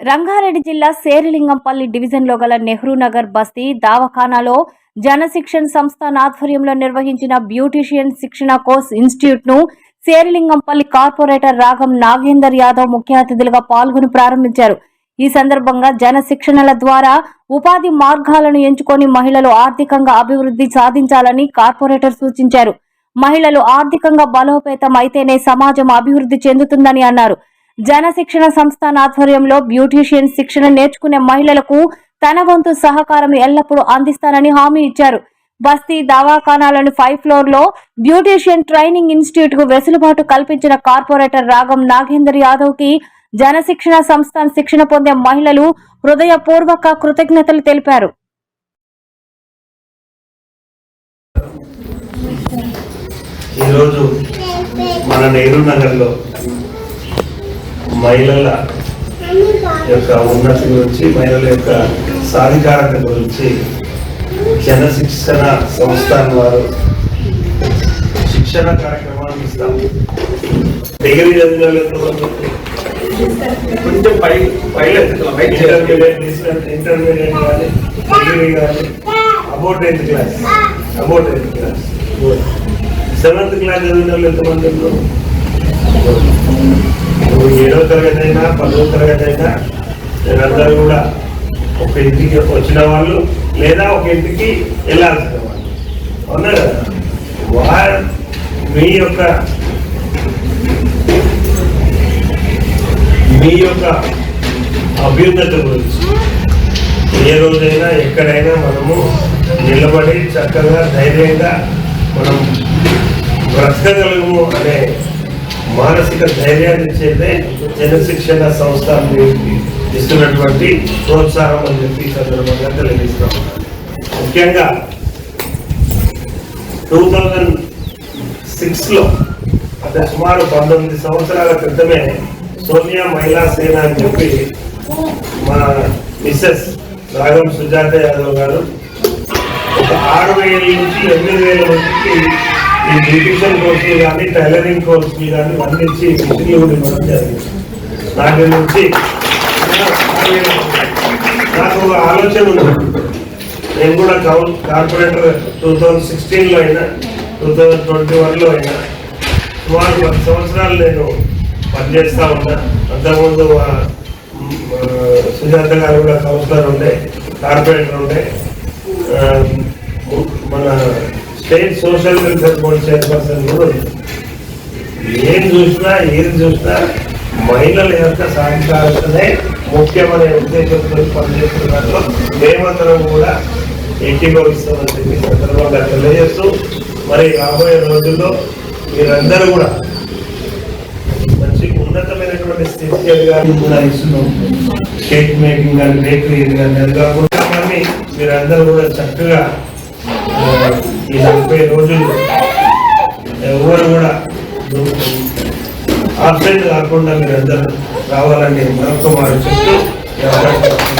రంగారెడ్డి జిల్లా శేరిలింగంపల్లి డివిజన్లో గల నెహ్రూ నగర్ బస్తీ దావఖానాలో జనశిక్షణ్ సంస్థ ఆధ్వర్యంలో నిర్వహించిన బ్యూటీషియన్ శిక్షణ కోర్స్ ఇన్స్టిట్యూట్ను శేరిలింగంపల్లి కార్పొరేటర్ రాగం నాగేందర్ యాదవ్ ముఖ్య అతిథులుగా పాల్గొని ప్రారంభించారు. ఈ సందర్భంగా జన శిక్షణల ద్వారా ఉపాధి మార్గాలను ఎంచుకొని మహిళలు ఆర్థికంగా అభివృద్ధి సాధించాలని కార్పొరేటర్ సూచించారు. మహిళలు ఆర్థికంగా బలోపేతం అయితేనే సమాజం అభివృద్ధి చెందుతుందని అన్నారు. జన శిక్షణ సంస్థాన ఆధ్వర్యంలో బ్యూటీషియన్ శిక్షణ నేర్చుకునే మహిళలకు తన వంతు సహకారం ఎల్లప్పుడూ అందిస్తానని హామీ ఇచ్చారు. బస్తీ దవాఖానాలను ఫైవ్ ఫ్లోర్లో బ్యూటీషియన్ ట్రైనింగ్ ఇన్స్టిట్యూట్కు వెసులుబాటు కల్పించిన కార్పొరేటర్ రాగం నాగేందర్ యాదవ్కి జన శిక్షణ సంస్థాన్ శిక్షణ పొందే మహిళలు హృదయపూర్వక కృతజ్ఞతలు తెలిపారు. ఈరోజు మన నెహ్రూ నగర్లో మహిళల యొక్క ఉన్నతి గురించి మహిళల యొక్క సాధికారత గురించి జన శిక్షణ సంస్థాన్ వారు శిక్షణ కార్యక్రమాలు ఇస్తాం డిగ్రీ చదివిన కొంచెం పై పైలో ఇంటర్మీడియట్ ఇంటర్మీడియట్ కానీ డిగ్రీ కానీ about tenth class about tenth class seventh class చదివిన వాళ్ళు ఎంతమంది ఉన్నారు? నువ్వు ఏడవ తరగతి అయినా పదవ తరగతి అయినా మీరందరూ కూడా ఒక ఇంటికి వచ్చిన వాళ్ళు లేదా ఒక ఇంటికి వెళ్ళాల్సిన వాళ్ళు. అవునా? వారు మీ యొక్క మీ యొక్క అభ్యున్నత గురించి ఏ రోజైనా ఎక్కడైనా మనము నిలబడి చక్కగా ధైర్యంగా మనం బ్రతకగలము అనే మానసిక ధైర్యాన్ని ఇచ్చేదే జనశిక్షణ సంస్థ ఇస్తున్నటువంటి ప్రోత్సాహం అని చెప్పి సందర్భంగా తెలియజేస్తాం. ముఖ్యంగా టూ థౌజండ్ సిక్స్లో అంటే సుమారు పంతొమ్మిది సంవత్సరాల క్రితమే సోనియా మహిళా సేన అని చెప్పి మన మిస్సెస్ రాగం సుజాత యాదవ్ గారు ఒక ఆరు వేల నుంచి ఎనిమిది వేల మందికి ఈ బ్యూటిషియన్ కోర్సులు కానీ టైలరింగ్ కోర్సులు కానీ వర్ణించి మిషన్లు కూడా ఇవ్వడం జరిగింది. దాని నుంచి నాకు ఒక ఆలోచన ఉంది నేను కూడా కౌన్ కార్పొరేటర్ టూ థౌజండ్ సిక్స్టీన్లో అయినా టూ థౌజండ్ ట్వంటీ వన్లో అయినా సుమారు పది సంవత్సరాలు నేను పనిచేస్తా ఉన్నా. అంతకుముందు సుజాత గారు కూడా కౌన్సిలర్ ఉండే కార్పొరేటర్ ఉండే. మన state social welfare board chairperson కూడా ఏం చూసినా ఏం చూసినా మహిళల యొక్క సాధికారతనే ముఖ్యమైన ఉద్దేశంతో పనిచేస్తున్న దాంట్లో మేమందరం కూడా ఏకీభవిస్తామని చెప్పి సందర్భంగా తెలియజేస్తూ మరి రాబోయే రోజుల్లో మీరందరూ కూడా మంచి ఉన్నతమైనటువంటి స్థితి కూడా ఇస్తున్నాం. కేక్ మేకింగ్ కానీ బేకరీ కానీ అది కాకుండా మీరందరూ కూడా చక్కగా ఈ నలభై రోజులు ఎవరు కూడా ఆబ్సెంట్ కాకుండా మీరందరూ రావాలని మరొక మాట చెప్తూ